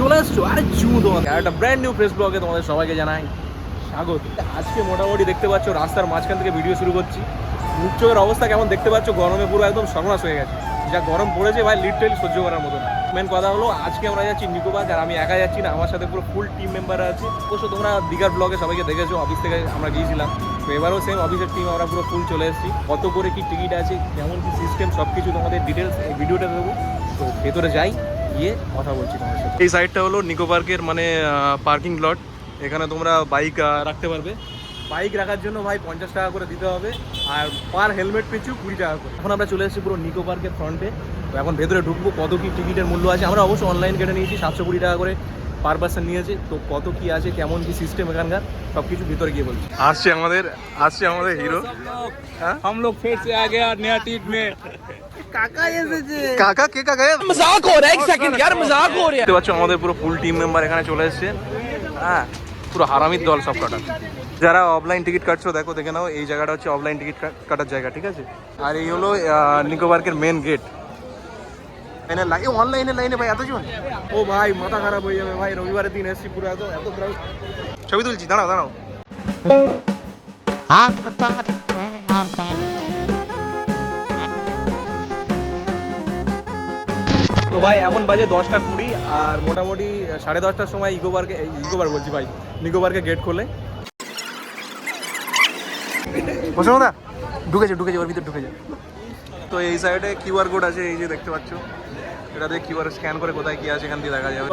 চলে আসছো? আরে চু তোমাকে। একটা ব্র্যান্ড নিউ ফ্রেশ ব্লগে তোমাদের সবাইকে জানাই স্বাগত। আজকে মোটামুটি দেখতে পাচ্ছ, রাস্তার মাঝখান থেকে ভিডিও শুরু করছি। মুখ চোখের অবস্থা কেমন দেখতে পাচ্ছ? গরমে পুরো একদম সর্বনাশ হয়ে গেছে। যা গরম পড়েছে ভাই লিটারেলি সহ্য করার মতো মেন কথা হলো, আজকে আমরা যাচ্ছি নিকোবাগ আর আমি একা যাচ্ছি না, আমার সাথে পুরো ফুল টিম মেম্বার আছে। অবশ্য তোমরা দীঘার ব্লগে সবাইকে দেখেছ অফিস থেকে আমরা গিয়েছিলাম। তো এবারও সেম অফিসের টিম আমরা পুরো ফুল চলে এসেছি। কত করে কি টিকিট আছে, কেমন কি সিস্টেম সব কিছু তোমাদের ডিটেলস ভিডিওটা দেবো। তো ভেতরে যাই, গিয়ে কথা বলছি সাথে এই সাইডটা হলো নিকো পার্কের মানে পার্কিং লট। এখানে তোমরা বাইক রাখতে পারবে। বাইক রাখার জন্য ভাই পঞ্চাশ টাকা করে দিতে হবে আর পার হেলমেট পিছু কুড়ি টাকা করে। এখন আমরা চলে এসেছি পুরো নিকো পার্কের ফ্রন্টে। তো এখন ভেতরে ঢুকবো কত কী টিকিটের মূল্য আছে। আমরা অবশ্য অনলাইন কেটে নিয়েছি সাতশো কুড়ি টাকা করে পার পার্সন নিয়েছে। তো কত কি আছে কেমন কি সিস্টেম এখানকার সব কিছু ভিতরে গিয়ে বলছি। আসছে আমাদের আসছে আমাদের হিরো। হ্যাঁ? আমলোক ফের সে আগে আর নেয়া টিট মে কাকা কে কাকা? মজাক হো এক সেকেন্ড यार মজাক হো দেখতে পাচ্ছো আমাদের পুরো ফুল টিম মেম্বার এখানে চলে এসেছে। হ্যাঁ পুরো হারামির দল সব কটা। যারা অফলাইন টিকিট কাটছো দেখো দেখে নাও এই জায়গাটা হচ্ছে অফলাইন টিকিট কাটার জায়গা ঠিক আছে? আর এই হলো নিকো পার্কের মেন গেট এনে লাগে অনলাইনে লাইনে ভাই ও ভাই মাথা খারাপ হয়ে যাবে ভাই রবিবারের দিন এসছি পুরো এত এত ক্রাউড ছবি তুলছি দাঁড়াও দাঁড়াও। তো ভাই এখন বাজে দশটা কুড়ি আর মোটামুটি সাড়ে দশটার সময় ইকো পার্কে ইকো পার্ক বলছি ভাই নিকো পার্কে গেট খোলে। না ঢুকেছে ঢুকেছে ওর ভিতরে ঢুকেছে তো এই সাইডে কিউআর কোড আছে এই যে দেখতে পাচ্ছ। এটা দিয়ে কিউআর স্ক্যান করে কোথায় কি আছে এখান দিয়ে দেখা যাবে।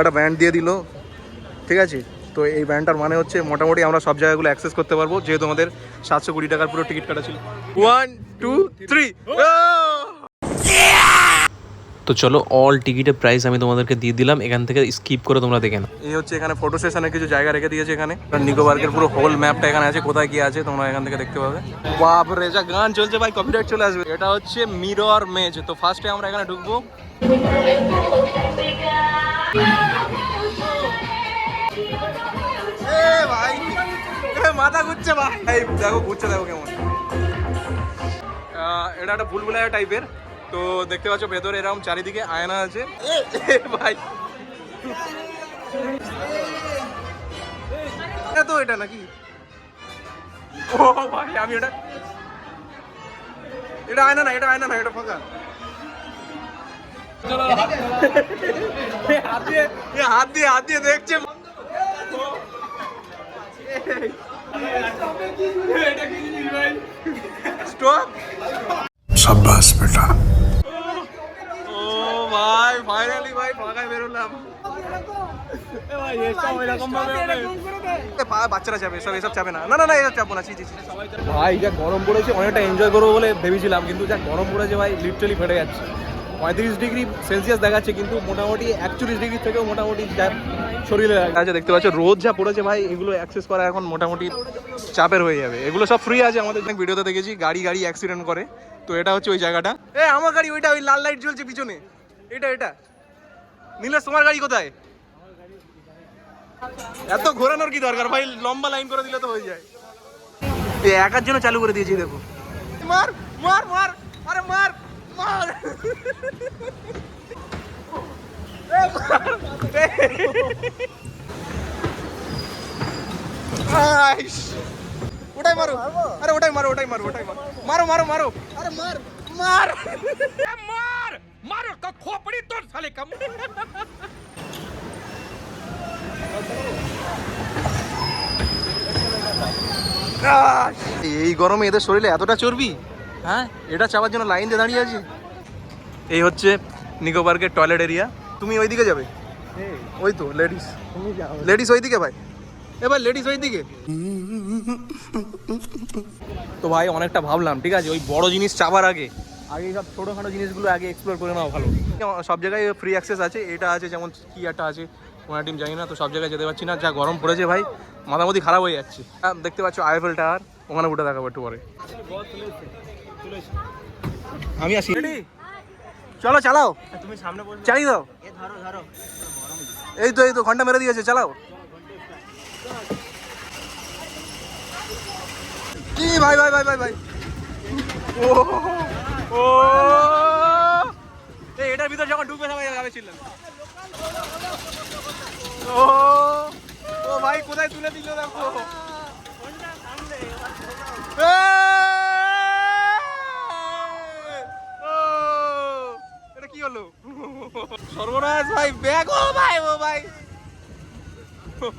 একটা ব্যান্ড দিয়ে দিল। ঠিক আছে? তো এই ব্যান্ডটার মানে হচ্ছে মোটামুটি আমরা সব জায়গাগুলো অ্যাক্সেস করতে পারব। যেহেতু আমাদের সাতশো কুড়ি টাকার পুরো টিকিট কাটা ছিল। ওয়ান টু থ্রি তো চলো অল টিকিটের প্রাইস আমি তোমাদেরকে দিয়ে দিলাম। এখান থেকে স্কিপ করে তোমরা দেখে না এই হচ্ছে এখানে ফটো সেশনের কিছু জায়গা রেখে দিয়েছে এখানে। নিকো পার্কের পুরো হোল ম্যাপটা এখানে আছে কোথায় কি আছে তোমরা এখান থেকে দেখতে পাবে। বাপ রে যা গান চলছে ভাই কপিরাইট চলে আসবে। এটা হচ্ছে মিরর মেজ তো ফার্স্টে আমরা এখানে ঢুকবো। ভাই। মাথা ঘুরছে ভাই। দেখো, ঘুরছে, দেখো কেমন। এটা একটা ভুলভুলাইয়া টাইপের তো দেখতে পাচ্ছ, ভেতরে এরকম চারিদিকে আয়না আছে। ভাই। তো এটা নাকি? ও, ভাই, আমি এটা এটা আয়না না, এটা আয়না না, এটা ফাঁকা। হাত দিয়ে হাত দিয়ে হাত দিয়ে দেখছে। সাব্বাস বেটা। ও ভাই ফাইনালি ভাই ফাঁকায় বেরোলাম। বাচ্চারা সব না। না না না না ভাই যা গরম পড়েছে অনেকটা এনজয় করব বলে ভেবেছিলাম কিন্তু যা গরম পড়েছে ভাই লিটারালি ফেটে যাচ্ছে। পঁয়ত্রিশ ডিগ্রি সেলসিয়াস দেখাচ্ছে কিন্তু মোটামুটি একচল্লিশ ডিগ্রি থেকেও মোটামুটি শরীরে আছে দেখতে পাচ্ছ রোদ যা পড়েছে ভাই এগুলো অ্যাক্সেস করা এখন মোটামুটি চাপের হয়ে যাবে। এগুলো সব ফ্রি আছে আমাদের। ভিডিওতে দেখেছি গাড়ি গাড়ি অ্যাক্সিডেন্ট করে। তো এটা হচ্ছে ওই জায়গাটা। এ আমার গাড়ি ওইটা ওই লাল লাইট জ্বলছে পিছনে। এটা এটা। নীলেশ তোমার গাড়ি কোথায়? এত ঘোরানোর কি দরকার? ভাই লম্বা লাইন করে দিলে তো হয়ে যায়। একার জন্য চালু করে দিয়েছি দেখো। মার মার মার। আরে মার। মার ওটাই মারো আরে ওটাই মারো ওটাই মারো ওটাই মারো মারো মারো মারো মার মার মারো তো খোপড়ি তোর এই গরমে এদের শরীরে এতটা চর্বি? হ্যাঁ এটা চাওয়ার জন্য লাইন দিয়ে দাঁড়িয়ে আছি। এই হচ্ছে নিকো পার্কের টয়লেট এরিয়া। তুমি ওইদিকে যাবে? ওই তো লেডিস লেডিস ওইদিকে ভাই। এবার লেডিস ওইদিকে। তো ভাই, অনেকটা ভাবলাম, ঠিক আছে, ওই বড় জিনিস চাবার আগে। আগে সব ছোটোখাটো জিনিসগুলো আগে এক্সপ্লোর করে নেওয়া ভালো। সব জায়গায় ফ্রি অ্যাক্সেস আছে, এটা আছে, যেমন কি একটা আছে, কোনো টিম জানি না, তো সব জায়গায় যেতে পারছি না, যা গরম পড়েছে ভাই মাথামতি খারাপ হয়ে যাচ্ছে। দেখতে পাচ্ছ আইফেল টাওয়ার ওখানে উঠে দেখাবো একটু পরে। আমি আসি। চলো চালাও। তুমি সামনে চালিয়ে দাও। এই তো এই তো ঘণ্টা মেরে দিয়েছে চালাও। এই ভাই ভাই ভাই ভাই ভাই? ও ও। এই এটার ভিতর যখন ঢুকবে সবাই যাবে ছিলেন ও ও ভাই কোথায় তুলে দিল দেখো? এই! ও, এটা কি হলো সর্বনাশ ভাই ব্যাগ ও ভাই ও ভাই ও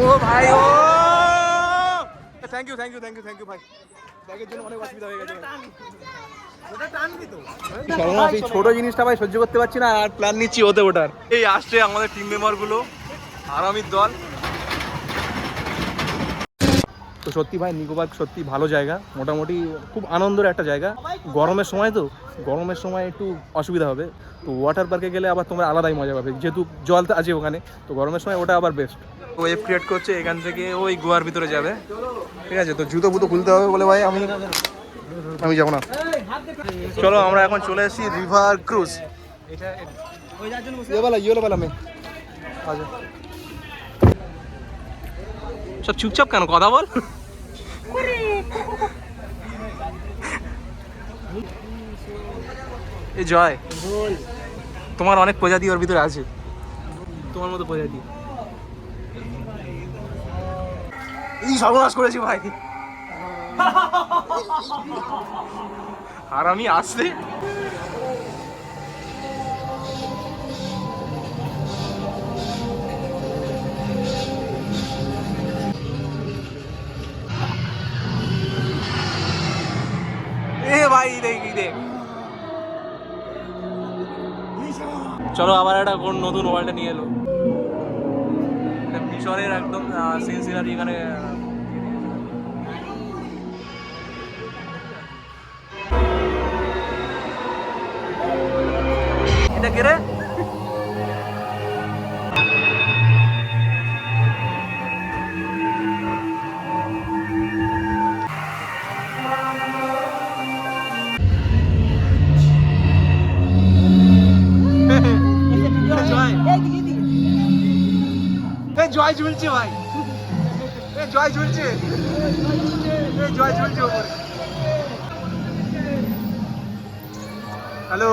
ও ভাই ও thank you thank you thank you thank you ভাই ব্যাগের জন্য অনেক অসুবিধা হয়ে গেছে সর্বনাশ এই ছোট জিনিসটা ভাই সহ্য করতে পারছি না আর প্ল্যান নিচ্ছি ওতে ওটার এই আসছে আমাদের টিম মেম্বারগুলো আরামির দল। তো সত্যি ভাই নিকো পার্ক সত্যি ভালো জায়গা মোটামুটি খুব আনন্দের একটা জায়গা। গরমের সময় তো গরমের সময় একটু অসুবিধা হবে। তো ওয়াটার পার্কে গেলে আবার তোমরা আলাদাই মজা পাবে। যেহেতু জল তো আছে ওখানে তো গরমের সময় ওটা আবার বেস্ট ওয়েভ ক্রিয়েট করছে এখান থেকে ওই গোয়ার ভিতরে যাবে। ঠিক আছে তো জুতো বুতো খুলতে হবে বলে ভাই আমি আমি যাব না। চলো আমরা এখন চলে এসেছি রিভার আচ্ছা। ক্রুজ সব চুপচাপ কেন? কথা বল। এ জয় তোমার অনেক প্রজাতি ওর ভিতরে আছে। তোমার মতো প্রজাতি। এই সর্বনাশ করেছি ভাই। আর আমি আসলে এ ভাই চলো আবার একটা কোন নতুন ওয়ার্ল্ডে নিয়ে এলো। মিশরের একদম সিন সিনারি এখানে আহ, কে রে জয় ঝুলছে ভাই। এ জয় ঝুলছে। জয় ঝুলছে হ্যালো।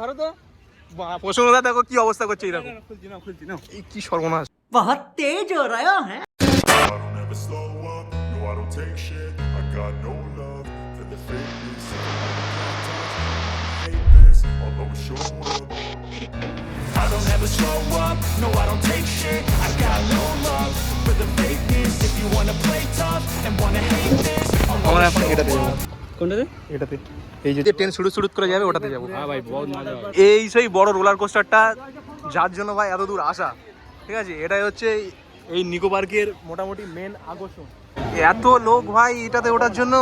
ধরো তো প্রসন্নদা দেখো কি অবস্থা করছে এই দেখো খুলছি না খুলছি না এই কি সর্বনাশ বহুত তেজ হো রहा है I don't ever slow up, no I don't take shit I got no love for the fakeness I hate this, I'll always show up I don't ever slow up, no I don't take shit I got no love for the fakeness If you wanna play tough and wanna hate this I'll আমরা এখন যাব up. কোনটাতে? এটাতে। এই যে train শুরু শুরু করে যাবে ওটাতে যাব। হ্যাঁ ভাই বহুত মজা এই সেই বড় রোলার কোস্টারটা যার জন্য ভাই এত দূর আসা। ঠিক আছে? এটাই হচ্ছে এই নিকো পার্কের মোটামুটি মেন আকর্ষণ। এত লোক ভাই এটাতে ওঠার জন্য।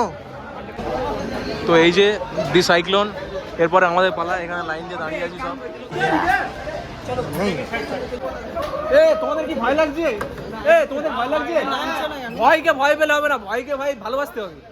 তো এই যে দি সাইক্লোন এরপরে আমাদের পালা এখানে লাইন দিয়ে দাঁড়িয়ে আছি সব। এ তোমাদের কি ভয় লাগছে? এ তোমাদের ভয় লাগছে? ভয়কে ভয় পেলে হবে না ভয়কে ভাই ভালোবাসতে হবে।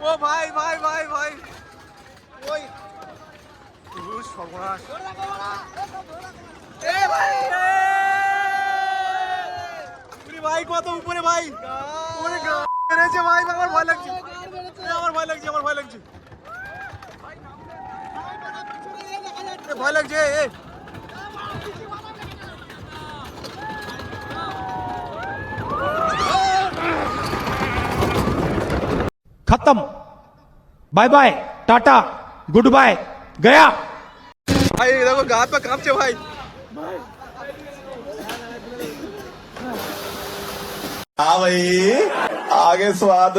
ও ভাই ভাই ভাই ভাই ওই উস সর্বনাশ এ ভাই এ! উরি ভাই কত উপরে ভাই ওরে গা মেরেছে ভাই আমার ভয় লাগছে এ, আমার ভয় লাগছে আমার ভয় লাগছে এ, ভয় লাগছে এ খতম bye bye tata good bye গয়া ভাই দেখো গা পা কাঁপছে ভাই হ্যাঁ ভাই আগে স্বাদ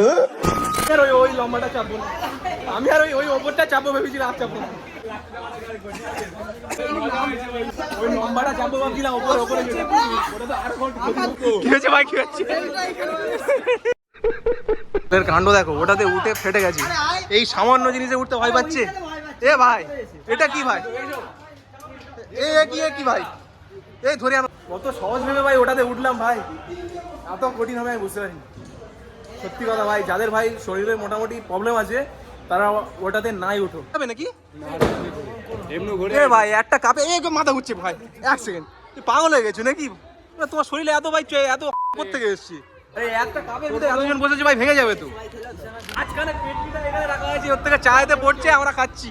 ওই ওই লম্বাটা চাপবো আমি আর ওই ওই ওপরটা চাপবো ভেবেছিলাম আর চাপবো ওই লম্বাটা চাপবো ভাবছিলাম ওপর ওপরে কি হয়েছে ভাই কি হচ্ছে এর কাণ্ড দেখো ওটাতে উঠে ফেটে গেছে। এই সামান্য জিনিসে উঠতে ভয় পাচ্ছে? এ ভাই এটা কি ভাই? এ কি এ কি ভাই? এই ধরে আনো। কত সহজ ভেবে ভাই ওটাতে উঠলাম ভাই। এত কঠিন হবে আমি বুঝতে পারিনি। সত্যি কথা ভাই যাদের ভাই শরীরে মোটামুটি প্রবলেম আছে তারা ওটাতে নাই উঠো হবে নাকি? এমনি এ ভাই একটা কাপে এই মাথা ঘুরছে ভাই এক সেকেন্ড তুই পাগল হয়ে গেছো নাকি? তোমার শরীরে এত ভাই চ- এত থেকে এসছি? এতজন বসেছে ভাই ভেঙে যাবে তো। আজকানে পেটলিটা এখানে রাখা হয়েছে ওর থেকে চায়েতে পড়ছে আমরা খাচ্ছি।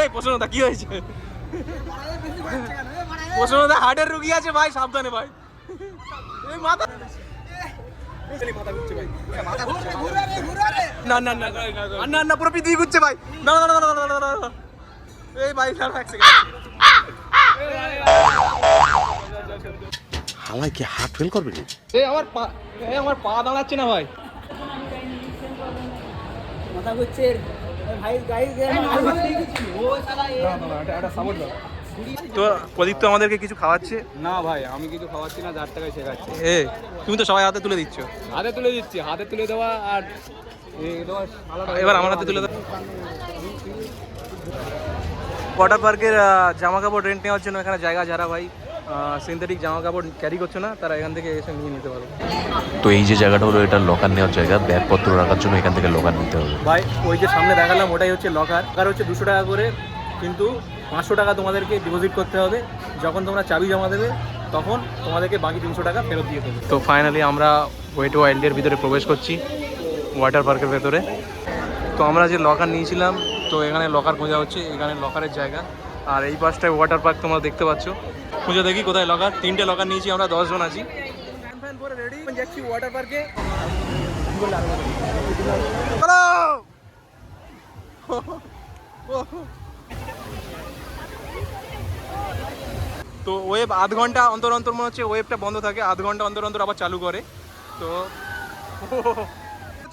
এই প্রশ্নটা কি হয়েছে? প্রশ্নটা হার্টের রুগী আছে ভাই সাবধানে ভাই। এই মাথা না না না না, না, পুরো পৃথিবী ঘুরছে ভাই। না, না, না, না, না। এই ভাই দাঁড়া এক সেকেন্ড হালাই কি হার্ট ফেল করবে রে এই আমার পা এই আমার পা দাঁড়াচ্ছে না ভাই তো প্রদীপ তো আমাদেরকে কিছু খাওয়াচ্ছে না ভাই আমি কিছু খাওয়াচ্ছি না যার টাকায় শেখাচ্ছি এ তুমি তো সবাই হাতে তুলে দিচ্ছ হাতে তুলে দিচ্ছি হাতে তুলে দেওয়া আর দেওয়া এবার আমার হাতে তুলে দাও ওয়াটার পার্কের জামা কাপড় রেন্ট নেওয়ার জন্য এখানে জায়গা যারা ভাই সিনথেটিক জামা কাপড় ক্যারি করছে না তারা এখান থেকে এসে নিয়ে নিতে পারবে। তো এই যে জায়গাটা হলো এটা লকার নেওয়ার জায়গা। ব্যাগপত্র রাখার জন্য এখান থেকে লকার নিতে হবে। ভাই ওই যে সামনে দেখালাম ওটাই হচ্ছে লকার লকার হচ্ছে দুশো টাকা করে কিন্তু পাঁচশো টাকা তোমাদেরকে ডিপোজিট করতে হবে। যখন তোমরা চাবি জমা দেবে তখন তোমাদেরকে বাকি তিনশো টাকা ফেরত দিয়ে দেবে। তো ফাইনালি আমরা ওয়েট ওয়াইল্ডের ভিতরে প্রবেশ করছি ওয়াটার পার্কের ভেতরে। তো আমরা যে লকার নিয়েছিলাম তো এখানে লকার খোঁজা হচ্ছে। এখানে লকারের জায়গা। আর এই পাশটায় ওয়াটার পার্ক তোমরা দেখতে পাচ্ছ। খুঁজে দেখি কোথায় লকার তিনটে লকার নিয়েছি, আমরা দশজন আছি। যাচ্ছি ওয়াটার পার্কে তো ওয়েব আধ ঘণ্টা অন্তর অন্তর মনে হচ্ছে ওয়েবটা বন্ধ থাকে, আধ ঘণ্টা অন্তর অন্তর আবার চালু করে। তো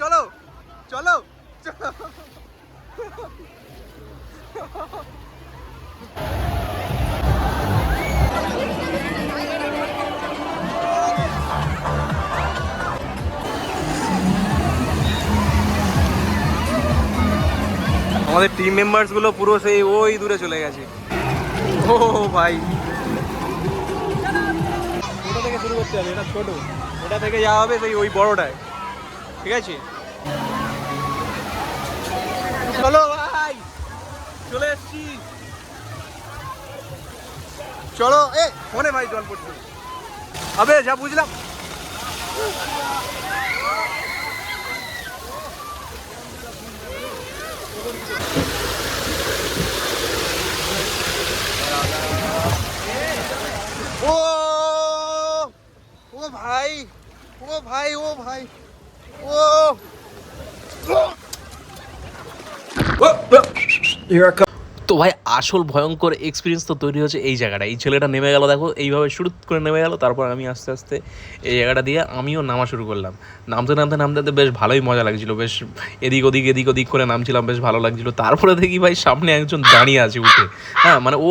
চলো চলো চলো। আমাদের টিম মেম্বার্সগুলো পুরো সেই ওই দূরে চলে গেছে। ও ভাই। ওটা থেকে শুরু করতে হবে, এটা ছোট। এটা থেকে যাওয়া হবে সেই ওই বড়টায়। ঠিক আছে? চলো ভাই, চলে এসছি। চলো, এ, ফোনে ভাই জল পড়ছে আবে, যা বুঝলাম। ও ও ভাই ও ভাই ও ভাই, ও। তো ভাই, আসল ভয়ঙ্কর এক্সপিরিয়েন্স তো তৈরি হচ্ছে এই জায়গাটা। এই ছেলেটা নেমে গেল, দেখো, এইভাবে শুরু করে নেমে গেল, তারপর আমি আস্তে আস্তে এই জায়গাটা দিয়ে আমিও নামা শুরু করলাম। নামতে নামতে নামতে নামতে বেশ ভালোই মজা লাগছিল, বেশ এদিক ওদিক এদিক ওদিক করে নামছিলাম, বেশ ভালো লাগছিল। তারপরে দেখি ভাই, সামনে একজন দাঁড়িয়ে আছে উঠে। হ্যাঁ মানে ও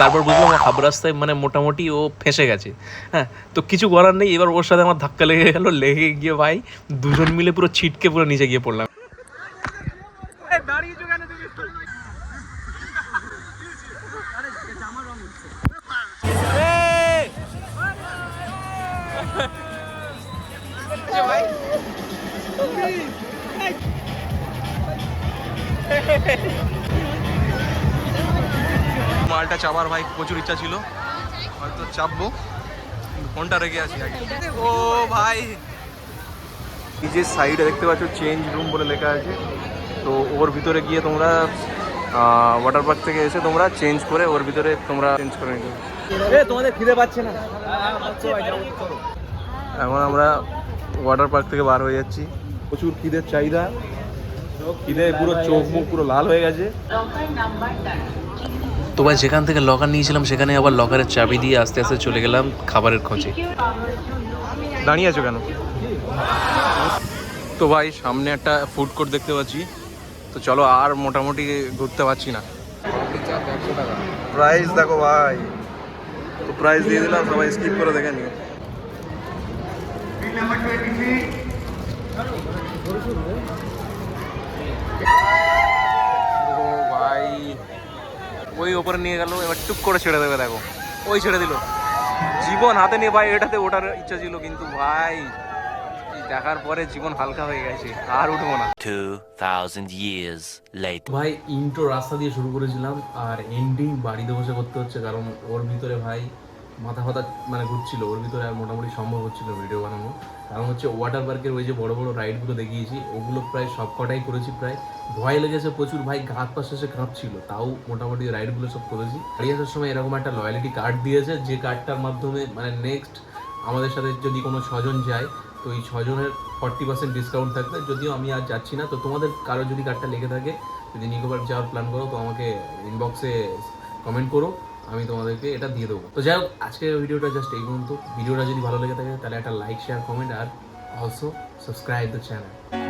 তারপর বুঝলাম হাফ রাস্তায় মানে মোটামুটি ও ফেঁসে গেছে। হ্যাঁ তো কিছু করার নেই, এবার ওর সাথে আমার ধাক্কা লেগে গেল, লেগে গিয়ে ভাই দুজন মিলে পুরো ছিটকে পুরো নিচে গিয়ে পড়লাম। দাঁড়িয়েছো চাবার ভাই প্রচুর ইচ্ছা ছিল। হয়তো চাপবো ফোনটা রেখে আছি আগে ও ভাই! এই যে সাইডে দেখতে পাচ্ছ চেঞ্জ রুম বলে লেখা আছে। তো ওর ভিতরে গিয়ে তোমরা ওয়াটার পার্ক থেকে এসে তোমরা চেঞ্জ করে ওর ভিতরে তোমরা চেঞ্জ করে নিতে এ তোমাদের খিদে পাচ্ছে না? এখন আমরা ওয়াটার পার্ক থেকে বার হয়ে যাচ্ছি। প্রচুর খিদের চাহিদা। খিদে পুরো চোখ মুখ পুরো লাল হয়ে গেছে। তো ভাই যেখান থেকে লকার নিয়েছিলাম সেখানে আবার লকারের চাবি দিয়ে আস্তে আস্তে চলে গেলাম খাবারের খোঁজে। দাঁড়িয়ে আছো কেন? তো ভাই সামনে একটা ফুড কোর্ট দেখতে পাচ্ছি। তো চলো আর মোটামুটি ঘুরতে পারছি না। প্রাইস দেখো ভাই। তো প্রাইস দিয়ে দিলাম সবাই স্কিপ করে দেখে নিও। ও ভাই ওই ওপরে নিয়ে গেল এবার টুক করে ছেড়ে দেবে দেখো। ওই ছেড়ে দিল। জীবন হাতে নিয়ে ভাই এটাতে ওঠার ইচ্ছা ছিল কিন্তু ভাই দেখার পরে জীবন হালকা হয়ে গেছে আর উঠবো না। 2,000 years later. ভাই ইন্ট্রো রাস্তা দিয়ে শুরু করেছিলাম আর এন্ডিং বাড়িতে বসে করতে হচ্ছে কারণ ওর ভিতরে ভাই মাথা ফাতা মানে ঘুরছিল ওর ভিতরে আর মোটামুটি সম্ভব হচ্ছিল ভিডিও বানানো। কারণ হচ্ছে ওয়াটার পার্কের ওই যে বড় বড় রাইডগুলো দেখিয়েছি, ওগুলো প্রায় সব কটাই করেছি প্রায়। ভয় লেগেছে প্রচুর, ভাই ঘাত পাশ শেষে কাঁপছিল, তাও মোটামুটি রাইডগুলো সব করেছি। বাড়ি আসার সময় এরকম একটা লয়ালিটি কার্ড দিয়েছে, যে কার্ডটার মাধ্যমে মানে নেক্সট আমাদের সাথে যদি কোনো ছজন যায়, তো এই ছজনের ফর্টি পার্সেন্ট ডিসকাউন্ট থাকবে। যদিও আমি আর যাচ্ছি না, তো তোমাদের কারও যদি কার্ডটা লেগে থাকে, যদি নিকোবার যাওয়ার প্ল্যান করো, তো আমাকে ইনবক্সে কমেন্ট করো। আমি তোমাদেরকে এটা দিয়ে দেবো। তো যাই হোক, আজকের ভিডিওটা জাস্ট এই পর্যন্ত। ভিডিওটা যদি ভালো লেগে থাকে, তাহলে একটা লাইক শেয়ার কমেন্ট আর অলসো সাবস্ক্রাইব দ্য চ্যানেল